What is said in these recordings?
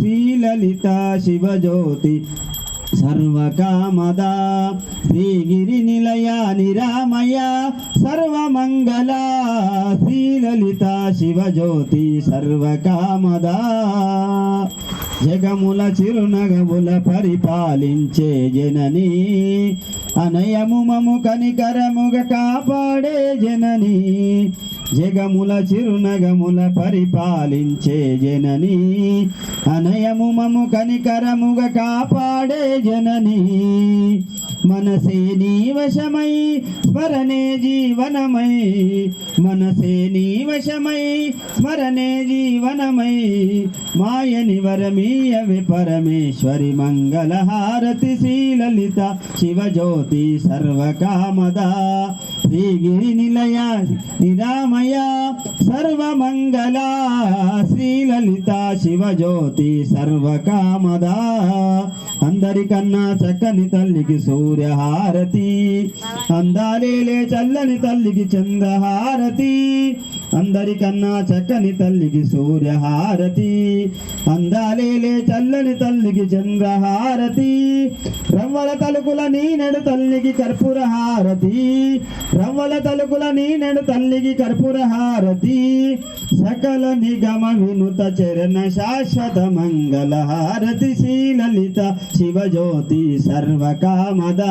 శ్రీలలిత శివజ్యోతి సర్వకామదా శ్రీగిరి నిలయ నిరామయ సర్వమంగళ శ్రీలలిత శివజ్యోతి సర్వకామదా జగముల చిరునగముల పరిపాలించే జనని అనయము మము కనికరముగ కాపాడే జనని జగముల చిరునగముల పరిపాలించే జనని అనయము మము కనికరముగ కాపాడే జనని. మనసే నీ వశమై స్మరణే జీవనమై. మనసే నీ వశమై స్మరణే జీవనమై. మాయని వరమీయవి పరమేశ్వరి మంగళహారతి శ్రీలలిత శివజ్యోతి సర్వకామదా. శ్రీగిరి నిలయ నిరామయ సర్వమంగళ శ్రీలలిత శివజ్యోతి సర్వకామదా. అందరికన్నా చక్కని తల్లికి సూర్యహారతి. అందాలేలే చల్లని తల్లికి చంద్రహారతి అందరికన్నా చక్కని తల్లికి సూర్యహారతి. అందాలేలే చల్లని తల్లికి చంద్రహారతి. రవ్వల తలుకుల నీనెడు తల్లికి కర్పూరహారతి. రవ్వల తలుకుల నీనెడు తల్లికి కర్పూరహారతి. సకల నిగమ వినుత చరణ శాశ్వత మంగళ హారతి శ్రీలలిత శివజ్యోతి సర్వకామద.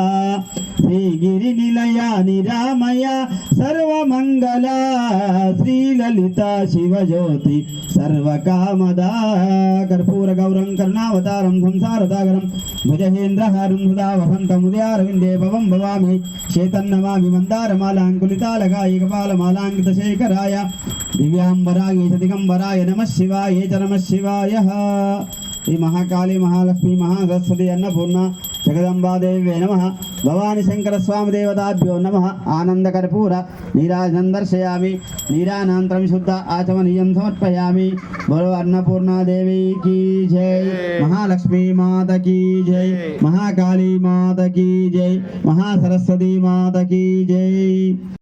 శ్రీగిరి నిలయాని రామయ సర్వమంగళ. శ్రీ జ్యోతి లలిత శివజ్యోతి సర్వకామదా కర్పూర గౌరం కర్ణావతారం సంసారదాగరం భుజహేంద్రహారం సుధా వసంతముదయారవిందే భవం భవామి చేతన్నమామి మందారమాలాంకులితాలగాయ శేఖరాయ దివ్యాంబరాయ దిగంబరాయ నమ శివాయ చ నమ శివాయ శ్రీ మహాకాళి మహాలక్ష్మి మహాసరస్వతి అన్నపూర్ణ జగదంబాదేవ్యే నమ. భవాని శంకర స్వామి దేవతాభ్యో నమ. ఆనందకర్పూర నీరాజనం దర్శయామి నీరానంతరం శుద్ధ ఆచమనీయం సమర్పయామి. బలో అన్నపూర్ణాదేవి కీ జై. మహాలక్ష్మీ మాత కీ జై. మహాకాళీ మాత కీ జై. మహాసరస్వతి మాత కీ జై.